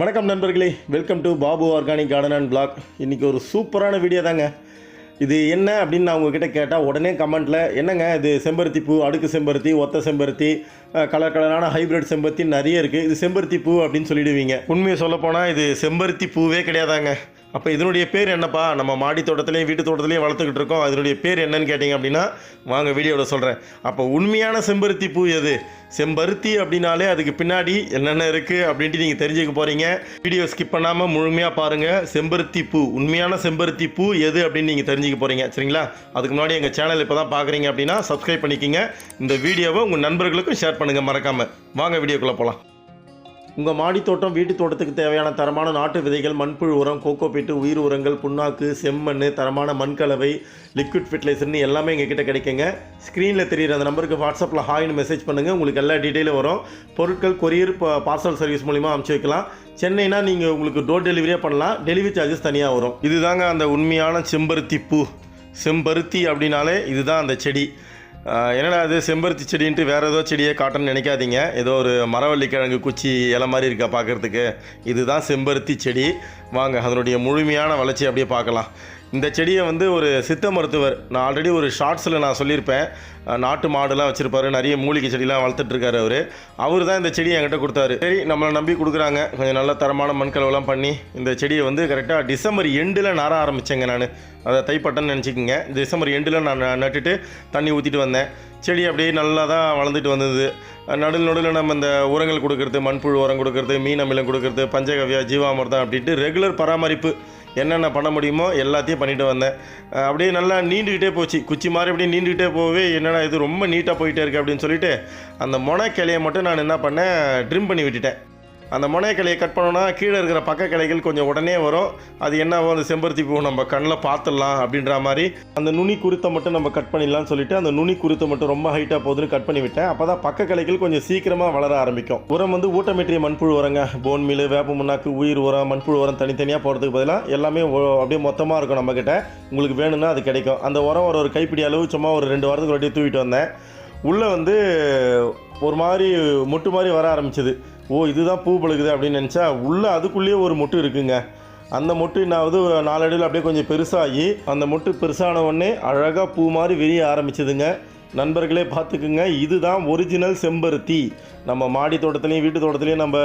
வணக்கம் நண்பர்களே welcome to Babu organic garden and blog இன்றைக்கி ஒரு சூப்பரான வீடியோ தாங்க. இது என்ன அப்படின்னு நான் உங்ககிட்ட கேட்டால் உடனே கமெண்ட்டில் என்னங்க இது செம்பருத்தி பூ அடுக்கு செம்பருத்தி ஒத்த செம்பருத்தி கலர் கலரான ஹைப்ரிட் செம்பருத்தி நிறைய இருக்குது இது செம்பருத்தி பூ அப்படின்னு சொல்லிடுவீங்க. உண்மையை சொல்லப்போனால் இது செம்பருத்தி பூவே கிடையாதாங்க. அப்போ இதனுடைய பேர் என்னப்பா? நம்ம மாடி தோட்டத்துலேயும் வீட்டு தோட்டத்துலேயும் வளர்த்துக்கிட்டு இருக்கோம். அதனுடைய பேர் என்னன்னு கேட்டிங்க அப்படின்னா வாங்க வீடியோவில் சொல்கிறேன் அப்போ உண்மையான செம்பருத்தி பூ எது? செம்பருத்தி அப்படின்னாலே அதுக்கு பின்னாடி என்னென்ன இருக்குது அப்படின்ட்டு நீங்கள் தெரிஞ்சுக்க போகிறீங்க வீடியோ ஸ்கிப் பண்ணாமல் முழுமையாக பாருங்கள் செம்பருத்தி பூ உண்மையான செம்பருத்தி பூ எது அப்படின்னு நீங்கள் தெரிஞ்சுக்க போகிறீங்க சரிங்களா? அதுக்கு முன்னாடி எங்கள் சேனல் இப்போ தான் பார்க்குறீங்க அப்படின்னா சப்ஸ்கிரைப் பண்ணிக்கிங்க. இந்த வீடியோவை உங்கள் நண்பர்களுக்கும் ஷேர் பண்ணுங்கள் மறக்காமல் வாங்க வீடியோக்குள்ளே போகலாம் உங்கள் மாடி தோட்டம் வீட்டு தோட்டத்துக்கு தேவையான தரமான நாட்டு விதைகள் மண்புழு உரம் கோகோ பீட்டு உயிர் உரங்கள் புண்ணாக்கு செம்மண் தரமான மண்கலவை லிக்விட் ஃபெர்டிலைசர்னு எல்லாமே எங்கள் கிட்டே கிடைக்குங்க. ஸ்க்ரீனில் தெரியுற அந்த நம்பருக்கு வாட்ஸ்அப்பில் ஹாய்னு மெசேஜ் பண்ணுங்கள் உங்களுக்கு எல்லா டீட்டெயிலும் வரும். பொருட்கள் கொரியர் பார்சல் சர்வீஸ் மூலிமா அனுப்பிச்சி வைக்கலாம். சென்னைனா நீங்கள் உங்களுக்கு டோர் டெலிவரியே பண்ணலாம். டெலிவரி சார்ஜஸ் தனியாக வரும். இதுதாங்க அந்த உண்மையான செம்பருத்தி பூ. செம்பருத்தி அப்படின்னாலே இதுதான் அந்த செடி. என்னடா அது செம்பருத்தி செடின்ட்டு வேறு ஏதோ செடியை காட்டணும்னு நினைக்காதீங்க. ஏதோ ஒரு மரவள்ளி கிழங்கு குச்சி இலை மாதிரி இருக்கா பார்க்குறதுக்கு. இதுதான் செம்பருத்தி செடி. வாங்க அதனுடைய முழுமையான வளர்ச்சி அப்படியே பார்க்கலாம். இந்த செடியை வந்து ஒரு சித்த மருத்துவர் நான் ஆல்ரெடி ஒரு ஷார்ட்ஸில் நான் சொல்லியிருப்பேன். நாட்டு மாடுலாம் வச்சுருப்பாரு நிறைய மூலிகை செடிலாம் வளர்த்துட்ருக்காரு அவர். அவர் தான் இந்த செடியை என்கிட்ட கொடுத்தாரு. சரி நம்மளை நம்பி கொடுக்குறாங்க. கொஞ்சம் நல்ல தரமான மண்கலவெல்லாம் பண்ணி இந்த செடியை வந்து கரெக்டாக டிசம்பர் எண்டில் நட ஆரம்பித்தேங்க நான். அதை தைப்பட்டேன்னு நினச்சிக்கோங்க. டிசம்பர் எண்டில் நான் ந- நட்டுட்டு தண்ணி ஊற்றிட்டு வந்தேன். செடி அப்படியே நல்லா தான் வளர்ந்துட்டு வந்தது. நடுவில் நடுவில் நம்ம இந்த உரங்கள் கொடுக்கறது மண்புழு உரம் கொடுக்கறது மீன் அமிலம் கொடுக்கறது பஞ்சகவ்யா ஜீவாமிர்தம் அப்படின்ட்டு ரெகுலர் பராமரிப்பு என்னென்ன பண்ண முடியுமோ எல்லாத்தையும் பண்ணிட்டு வந்தேன். அப்படியே நல்லா நீண்டுக்கிட்டே போச்சு. குச்சி மாதிரி அப்படியே நீண்டுக்கிட்டே போகவே என்னென்னா இது ரொம்ப நீட்டாக போயிட்டே இருக்கு அப்படின்னு சொல்லிட்டு அந்த மொனை கிளையை மட்டும் நான் என்ன பண்ணேன் ட்ரிம் பண்ணி விட்டுட்டேன். அந்த முனையக்கலையை கட் பண்ணோன்னா கீழே இருக்கிற பக்க கலைகள் கொஞ்சம் உடனே வரும். அது என்னவோ அந்த செம்பருத்தி பூ நம்ம கண்ணில் பார்த்துடலாம் அப்படின்ற மாதிரி. அந்த நுனி குருத்தை மட்டும் நம்ம கட் பண்ணிடலாம்னு சொல்லிட்டு அந்த நுனி குருத்தை மட்டும் ரொம்ப ஹைட்டாக போகுதுன்னு கட் பண்ணி விட்டேன். அப்போ தான் பக்க கலைகள் கொஞ்சம் சீக்கிரமாக வளர ஆரம்பிக்கும். உரம் வந்து ஊட்டமேற்றிய மண்புழு உரங்க போன் மீல் வேப்ப முன்னாக்கு உயிர் உரம் மண்புழு உரம் தனித்தனியாக போகிறதுக்கு பதிலாக எல்லாமே அப்படியே மொத்தமாக இருக்கும் நம்மக்கிட்ட உங்களுக்கு வேணும்னா அது கிடைக்கும். அந்த உரம் ஒரு ஒரு கைப்பிடி அளவு சும்மா ஒரு ரெண்டு வாரத்துக்கு ஒரு தூக்கிட்டு வந்தேன். உள்ளே வந்து ஒரு மாதிரி மொட்டு மாதிரி வர ஆரம்பிச்சது. ஓ இதுதான் பூ பழுகுது அப்படின்னு நினச்சா உள்ளே அதுக்குள்ளேயே ஒரு மொட்டு இருக்குங்க. அந்த மொட்டு என்னாவது நாலடியில் அப்படியே கொஞ்சம் பெருசாகி அந்த மொட்டு பெருசான உடனே அழகாக பூ மாதிரி விரிய ஆரம்பிச்சதுங்க. நண்பர்களே பார்த்துக்குங்க. இதுதான் ஒரிஜினல் செம்பருத்தி. நம்ம மாடி தோட்டத்துலேயும் வீட்டு தோட்டத்துலேயும் நம்ம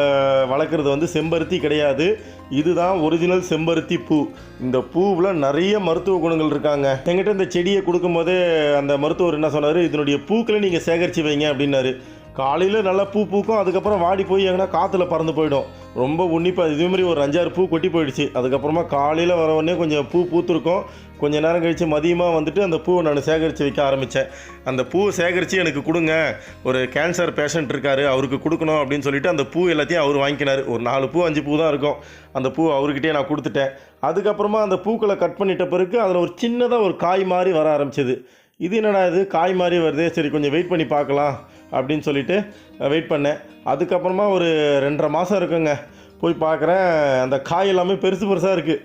வளர்க்குறது வந்து செம்பருத்தி கிடையாது. இதுதான் ஒரிஜினல் செம்பருத்தி பூ. இந்த பூவில் நிறைய மருத்துவ குணங்கள் இருக்காங்க. எங்கிட்ட இந்த செடியை கொடுக்கும்போதே அந்த மருத்துவர் என்ன சொன்னார்? இதனுடைய பூக்களை நீங்கள் சேகரித்து வைங்க அப்படின்னாரு. காலையில் நல்லா பூ பூக்கும் அதுக்கப்புறம் வாடி போய் எங்கன்னா காற்றுல பறந்து போயிடும். ரொம்ப உன்னிப்பாக இதே மாதிரி ஒரு அஞ்சாறு பூ கொட்டி போயிடுச்சு. அதுக்கப்புறமா காலையில் வர உடனே கொஞ்சம் பூ பூத்துருக்கும். கொஞ்ச நேரம் கழித்து மதியமாக வந்துட்டு அந்த பூவை நான் சேகரித்து வைக்க ஆரம்பித்தேன் அந்த பூவை சேகரித்து எனக்கு கொடுங்க. ஒரு கேன்சர் பேஷண்ட் இருக்கார் அவருக்கு கொடுக்கணும் அப்படின்னு சொல்லிட்டு அந்த பூ எல்லாத்தையும் அவர் வாங்கிக்கினார். ஒரு நாலு பூ அஞ்சு பூ தான் இருக்கும். அந்த பூ அவர்கிட்டயே நான் கொடுத்துட்டேன். அதுக்கப்புறமா அந்த பூக்களை கட் பண்ணிட்ட பிறகு அதில் ஒரு சின்னதாக ஒரு காய் மாதிரி வர ஆரம்பிச்சிது. இது என்னடா இது? காய் மாதிரி வருதே. சரி கொஞ்சம் வெயிட் பண்ணி பார்க்கலாம் அப்படின்னு சொல்லிட்டு வெயிட் பண்ணேன். அதுக்கப்புறமா ஒரு ரெண்டரை மாதம் இருக்குங்க. போய் பார்க்குறேன். அந்த காய் எல்லாமே பெருசு பெருசாக இருக்குது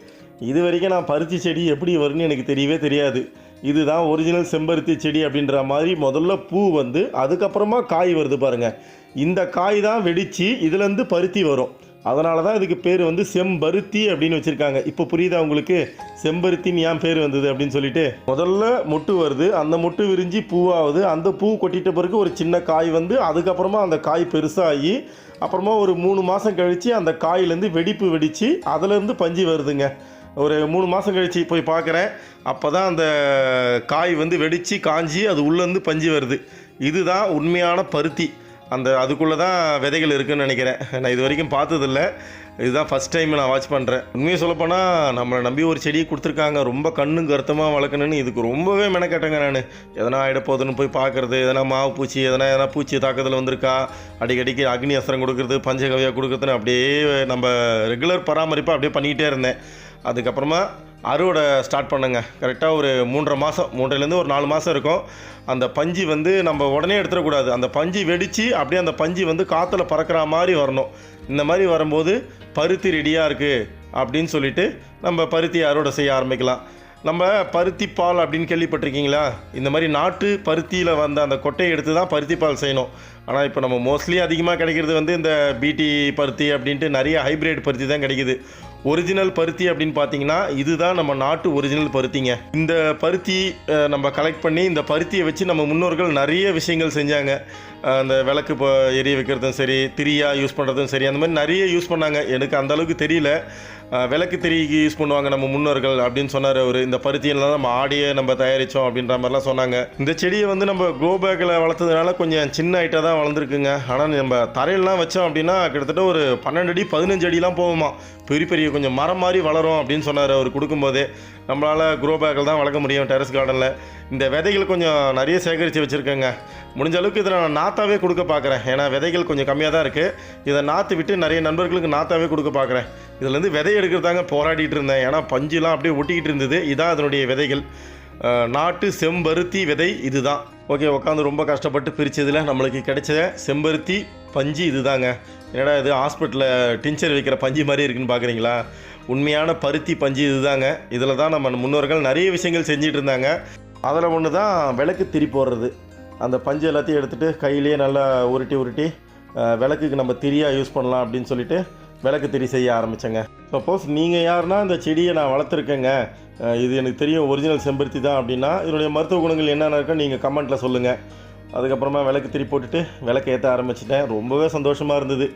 இது வரைக்கும் நான் பருத்தி செடி எப்படி வரும்னு எனக்கு தெரியவே தெரியாது. இதுதான் ஒரிஜினல் செம்பருத்தி செடி அப்படின்ற மாதிரி முதல்ல பூ வந்து அதுக்கப்புறமா காய் வருது பாருங்கள் இந்த காய் தான் வெடித்து இதுலேருந்து பருத்தி வரும். அதனால தான் இதுக்கு பேர் வந்து செம்பருத்தி அப்படின்னு வச்சுருக்காங்க. இப்போ புரியுதா உங்களுக்கு? செம்பருத்தின்னு ஏன் பேர் வந்தது அப்படின்னு சொல்லிட்டு. முதல்ல மொட்டு வருது. அந்த மொட்டு விரிஞ்சு பூவாகுது அந்த பூ கொட்டிட்ட பிறகு ஒரு சின்ன காய் வந்து அதுக்கப்புறமா அந்த காய் பெருசாகி அப்புறமா ஒரு மூணு மாதம் கழித்து அந்த காயிலேருந்து வெடிப்பு வெடித்து அதுலேருந்து பஞ்சு வருதுங்க. ஒரு மூணு மாதம் கழித்து போய் பார்க்குறேன் அப்போ தான் அந்த காய் வந்து வெடித்து காஞ்சி அது உள்ளேருந்து பஞ்சு வருது. இதுதான் உண்மையான பருத்தி. அந்த அதுக்குள்ளே தான் விதைகள் இருக்குன்னு நினைக்கிறேன். நான் இது வரைக்கும் பார்த்ததில்ல. இதுதான் ஃபஸ்ட் டைம் நான் வாட்ச் பண்ணுறேன் உண்மையை சொல்லப்போனால் நம்மளை நம்பி ஒரு செடியை கொடுத்துருக்காங்க. ரொம்ப கண்ணும் கருத்தமாக வளர்க்கணுன்னு இதுக்கு ரொம்பவே மெனக்கட்டேங்க நான். எதனா ஆகிட போகுதுன்னு போய் பார்க்குறது எதனா மாவு பூச்சி எதனா எதனா பூச்சி தாக்குதல் வந்திருக்கா? அடிக்கடிக்கு அக்னி அஸ்திரம் கொடுக்குறது பஞ்சகவியாக கொடுக்குறதுன்னு அப்படியே நம்ம ரெகுலர் பராமரிப்பாக அப்படியே பண்ணிக்கிட்டே இருந்தேன். அதுக்கப்புறமா அறுவடை ஸ்டார்ட் பண்ணுங்க. கரெக்டாக ஒரு மூன்றரை மாதம் மூன்றைலேருந்து ஒரு நாலு மாதம் இருக்கும். அந்த பஞ்சு வந்து நம்ம உடனே எடுத்துடக்கூடாது. அந்த பஞ்சு வெடித்து அப்படியே அந்த பஞ்சு வந்து காற்றுல பறக்கிற மாதிரி வரணும். இந்த மாதிரி வரும்போது பருத்தி ரெடியாக இருக்குது அப்படின்னு சொல்லிட்டு நம்ம பருத்தி அறுவடை செய்ய ஆரம்பிக்கலாம். நம்ம பருத்தி பால் அப்படின்னு கேள்விப்பட்டிருக்கீங்களா? இந்த மாதிரி நாட்டு பருத்தியில் வந்த அந்த கொட்டையை எடுத்து தான் பருத்தி பால் செய்யணும். ஆனால் இப்போ நம்ம மோஸ்ட்லி அதிகமாக கிடைக்கிறது வந்து இந்த பிடி பருத்தி அப்படின்ட்டு நிறைய ஹைப்ரிட் பருத்தி தான் கிடைக்கிது. ஒரிஜினல் பருத்தி அப்படின்னு பார்த்தீங்கன்னா இதுதான் நம்ம நாட்டு ஒரிஜினல் பருத்திங்க. இந்த பருத்தி நம்ம கலெக்ட் பண்ணி இந்த பருத்தியை வச்சு நம்ம முன்னோர்கள் நிறைய விஷயங்கள் செஞ்சாங்க. அந்த விளக்கு இப்போ எரிய வைக்கிறதும் சரி திரியாக யூஸ் பண்ணுறதும் சரி அந்த மாதிரி நிறைய யூஸ் பண்ணாங்க. எனக்கு அந்தளவுக்கு தெரியல. விளக்கு திரிக்கு யூஸ் பண்ணுவாங்க நம்ம முன்னோர்கள் அப்படின்னு சொன்னார் அவர். இந்த பருத்தியெல்லாம் நம்ம ஆடியே நம்ம தயாரித்தோம் அப்படின்ற மாதிரிலாம் சொன்னாங்க. இந்த செடியை வந்து நம்ம க்ளோ பேக்கில் வளர்த்ததுனால கொஞ்சம் சின்ன ஐட்டாக தான் வளர்ந்துருக்குங்க. ஆனால் நம்ம தரையிலலாம் வச்சோம் அப்படின்னா கிட்டத்தட்ட ஒரு பன்னெண்டு அடி பதினஞ்சு அடிலாம் போகுமா பெரிய பெரிய கொஞ்சம் மரம் மாதிரி வளரும் அப்படின்னு சொன்னார் அவர் கொடுக்கும்போதே. நம்மளால் குரோ பேக்கில் தான் வளர்க்க முடியும் டெரஸ் கார்டனில் இந்த விதைகள் கொஞ்சம் நிறைய சேகரித்து வச்சுருக்கேங்க. முடிஞ்ச அளவுக்கு இதை நான் நாத்தாவே கொடுக்க பார்க்குறேன் ஏன்னா விதைகள் கொஞ்சம் கம்மியாக தான் இருக்குது இதை நாற்று விட்டு நிறைய நண்பர்களுக்கு நாத்தாவே கொடுக்க பார்க்குறேன் இதுலேருந்து விதை எடுக்கிறதாங்க போராடிட்டு இருந்தேன். ஏன்னா பஞ்சுலாம் அப்படியே ஒட்டிக்கிட்டு இருந்தது. இதான் அதனுடைய விதைகள். நாட்டு செம்பருத்தி விதை இதுதான். ஓகே உட்காந்து ரொம்ப கஷ்டப்பட்டு பிரித்ததில் நம்மளுக்கு கிடைச்ச செம்பருத்தி பஞ்சு இதுதாங்க. என்னடா இது ஹாஸ்பிட்டலில் டிஞ்சர் வைக்கிற பஞ்சு மாதிரி இருக்குன்னு பார்க்குறீங்களா உண்மையான பருத்தி பஞ்சு இதுதாங்க. இதில் தான் நம்ம முன்னோர்கள் நிறைய விஷயங்கள் செஞ்சிட்டு இருந்தாங்க. அதில் ஒன்று தான் விளக்கு திரி போடுறது. அந்த பஞ்சு எல்லாத்தையும் எடுத்துகிட்டு கையிலேயே நல்லா உருட்டி உருட்டி விளக்குக்கு நம்ம திரியாக யூஸ் பண்ணலாம் அப்படின்னு சொல்லிட்டு விளக்கு திரி செய்ய ஆரம்பித்தேங்க சப்போஸ் நீங்கள் யாருன்னா இந்த செடியை நான் வளர்த்துருக்கேங்க. இது எனக்கு தெரியும் ஒரிஜினல் செம்பருத்தி தான் அப்படின்னா இதனுடைய மருத்துவ குணங்கள் என்னென்ன இருக்கோ நீங்கள் கமெண்ட்டில் சொல்லுங்கள் அதுக்கப்புறமா விளக்கு திரி போட்டுட்டு விளக்கு ஏற்ற ஆரம்பிச்சிட்டேன். ரொம்பவே சந்தோஷமாக இருந்தது.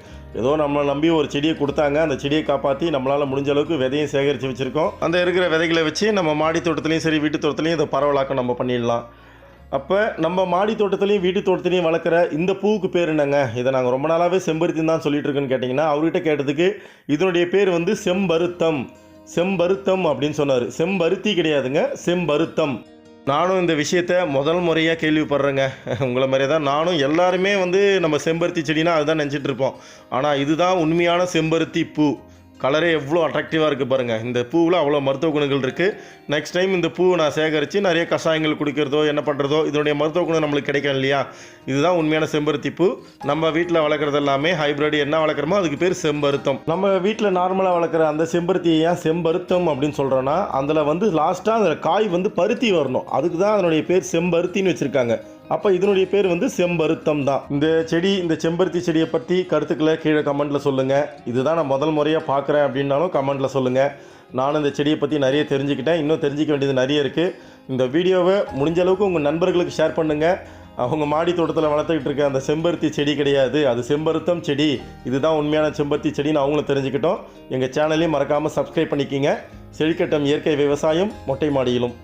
ஏதோ நம்மளை நம்பி ஒரு செடியை கொடுத்தாங்க. அந்த செடியை காப்பாற்றி நம்மளால் முடிஞ்ச அளவுக்கு விதையும் சேகரித்து வச்சுருக்கோம். அந்த இருக்கிற விதைகளை வச்சு நம்ம மாடி தோட்டத்துலேயும் சரி வீட்டு தோட்டத்துலேயும் இதை பரவலாக்கம் நம்ம பண்ணிடலாம். அப்போ நம்ம மாடி தோட்டத்துலேயும் வீட்டு தோட்டத்துலேயும் வளர்க்குற இந்த பூவுக்கு பேர் என்னங்க? இதை நாங்கள் ரொம்ப நாளாகவே செம்பருத்தின்னு தான் சொல்லிட்டு கேட்டிங்கன்னா அவர்கிட்ட கேட்டதுக்கு இதனுடைய பேர் வந்து செம்பருத்தம். செம்பருத்தம் அப்படின்னு சொன்னார். செம்பருத்தி கிடையாதுங்க செம்பருத்தம். நானும் இந்த விஷயத்த முதல் முறையாக கேள்விப்படுறேங்க. உங்களை மாதிரியே தான் நானும் எல்லாருமே வந்து நம்ம செம்பருத்தி செடினா அதுதான் நினச்சிட்டு இருப்போம். ஆனால் இதுதான் உண்மையான செம்பருத்தி பூ. கலரே எவ்வளோ அட்ராக்டிவாக இருக்குது பாருங்கள் இந்த பூவில் அவ்வளோ மருத்துவ குணங்கள் இருக்குது நெக்ஸ்ட் டைம் இந்த பூவை நான் சேகரித்து நிறைய கஷாயங்கள் குடிக்கிறதோ என்ன பண்ணுறதோ இதனுடைய மருத்துவ குணம் நம்மளுக்கு கிடைக்கும் இல்லையா? இதுதான் உண்மையான செம்பருத்தி பூ. நம்ம வீட்டில் வளர்க்குறது எல்லாமே ஹைப்ரிட் என்ன வளர்க்குறோமோ அதுக்கு பேர் செம்பருத்தம். நம்ம வீட்டில் நார்மலாக வளர்க்குற அந்த செம்பருத்தியை ஏன் செம்பருத்தம் அப்படின்னு சொல்கிறோன்னா அதில் வந்து லாஸ்ட்டாக அந்த காய் வந்து பருத்தி வரணும். அதுக்கு தான் அதனுடைய பேர் செம்பருத்தின்னு வச்சுருக்காங்க. அப்போ இதனுடைய பேர் வந்து செம்பருத்தம் தான். இந்த செடி இந்த செம்பருத்தி செடியை பற்றி கருத்துக்களை கீழே கமெண்ட்டில் சொல்லுங்கள் இதுதான் நான் முதல் முறையாக பார்க்குறேன் அப்படின்னாலும் கமெண்ட்டில் சொல்லுங்கள் நானும் இந்த செடியை பற்றி நிறைய தெரிஞ்சுக்கிட்டேன். இன்னும் தெரிஞ்சிக்க வேண்டியது நிறைய இருக்குது இந்த வீடியோவை முடிஞ்ச அளவுக்கு உங்கள் நண்பர்களுக்கு ஷேர் பண்ணுங்கள் அவங்க மாடி தோட்டத்தில் வளர்த்துக்கிட்டு இருக்க அந்த செம்பருத்தி செடி கிடையாது. அது செம்பருத்தம் செடி. இதுதான் உண்மையான செம்பருத்தி செடின்னு அவங்களும் தெரிஞ்சுக்கிட்டோம். எங்கள் சேனலையும் மறக்காமல் சப்ஸ்கிரைப் பண்ணிக்கிங்க. செழிக்கட்டம் இயற்கை விவசாயம் மொட்டை மாடியிலும்.